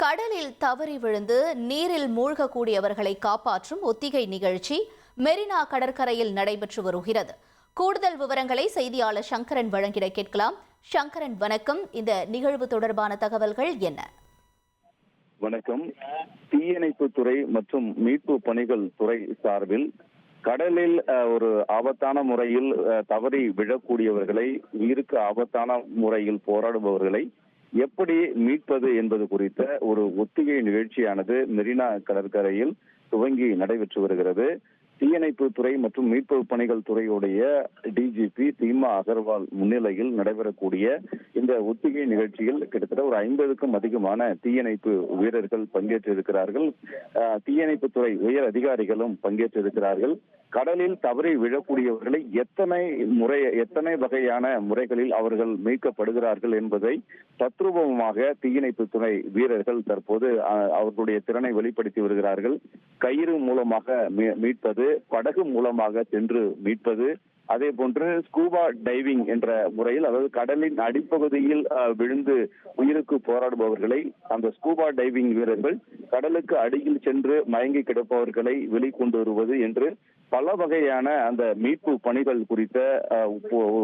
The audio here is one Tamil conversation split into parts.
கடலில் தவறி விழுந்து நீரில் மூழ்கக்கூடியவர்களை காப்பாற்றும் ஒத்திகை நிகழ்ச்சி மெரினா கடற்கரையில் நடைபெற்று வருகிறது. கூடுதல் விவரங்களை செய்தியாளர் சங்கரன் வழங்கிட கேட்கலாம். சங்கரன் வணக்கம். இந்த நிகழ்வு தொடர்பான தகவல்கள் என்ன? வணக்கம். தீயணைப்பு துறை மற்றும் மீட்பு பணிகள் துறை சார்பில் கடலில் அஹ், ஒரு ஆபத்தான முறையில் அஹ், தவறி விழக்கூடியவர்களை உயிருக்கு ஆபத்தான முறையில் போராடுபவர்களை எப்படி மீட்பது என்பது குறித்த ஒரு ஒத்திகை நிகழ்ச்சியானது மெரினா கடற்கரையில் துவங்கி நடைபெற்று வருகிறது. தீயணைப்பு துறை மற்றும் மீட்பு பணிகள் துறையுடைய டிஜிபி தீமா அகர்வால் முன்னிலையில் நடைபெறக்கூடிய இந்த ஒத்திகை நிகழ்ச்சியில் கிட்டத்தட்ட ஒரு ஐம்பதுக்கும் அதிகமான தீயணைப்பு வீரர்கள் பங்கேற்றிருக்கிறார்கள். தீயணைப்பு துறை உயர் அதிகாரிகளும் பங்கேற்றிருக்கிறார்கள். கடலில் தவறி விழக்கூடியவர்களை எத்தனை முறை எத்தனை வகையான முறைகளில் அவர்கள் மீட்கப்படுகிறார்கள் என்பதை தத்ரூபமாக தீயணைப்பு துறை வீரர்கள் தற்போது அஹ், அவர்களுடைய திறனை வெளிப்படுத்தி வருகிறார்கள். கயிறு மூலமாக மீ- மீட்பது படகு மூலமாக சென்று மீட்பது அதே போன்று ஸ்கூபா டைவிங் என்ற முறையில் அதாவது கடலின் அடிப்பகுதியில் விழுந்து உயிருக்கு போராடுபவர்களை அந்த ஸ்கூபா டைவிங் வீரர்கள் கடலுக்கு அடியில் சென்று மயங்கி கிடப்பவர்களை வெளிக்கொண்டு வருவது என்று பல வகையான அந்த மீட்பு பணிகள் குறித்த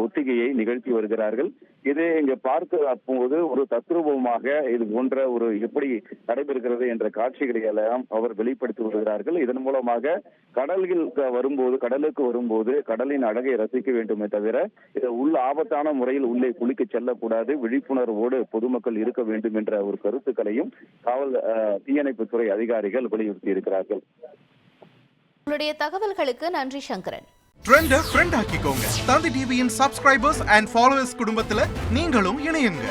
ஒத்திகையை நிகழ்த்தி வருகிறார்கள். இது இங்க பார்க்க அப்போது ஒரு தத்ரூபமாக இது போன்ற ஒரு எப்படி நடைபெறுகிறது என்ற காட்சிகளை எல்லாம் அவர் வெளிப்படுத்தி வருகிறார்கள். இதன் மூலமாக கடலில் வரும்போது கடலுக்கு வரும்போது கடலின் அழகை ரசிக்க வேண்டுமே தவிர இது உள்ள ஆபத்தான முறையில் உள்ளே குளிக்க செல்லக்கூடாது. விழிப்புணர்வோடு பொதுமக்கள் இருக்க வேண்டும் என்ற ஒரு கருத்துக்களையும் காவல் அஹ், தீயணைப்புத்துறை அதிகாரிகள் வலியுறுத்தி இருக்கிறார்கள். உங்களுடைய தகவல்களுக்கு நன்றி சங்கரன். ட்ரெண்ட ஃப்ரெண்ட் ஆக்கிக்கோங்க. தந்தி டிவியின் சப்ஸ்கிரைபர்ஸ் அண்ட் ஃபாலோவர்ஸ் குடும்பத்துல நீங்களும் இணையுங்க.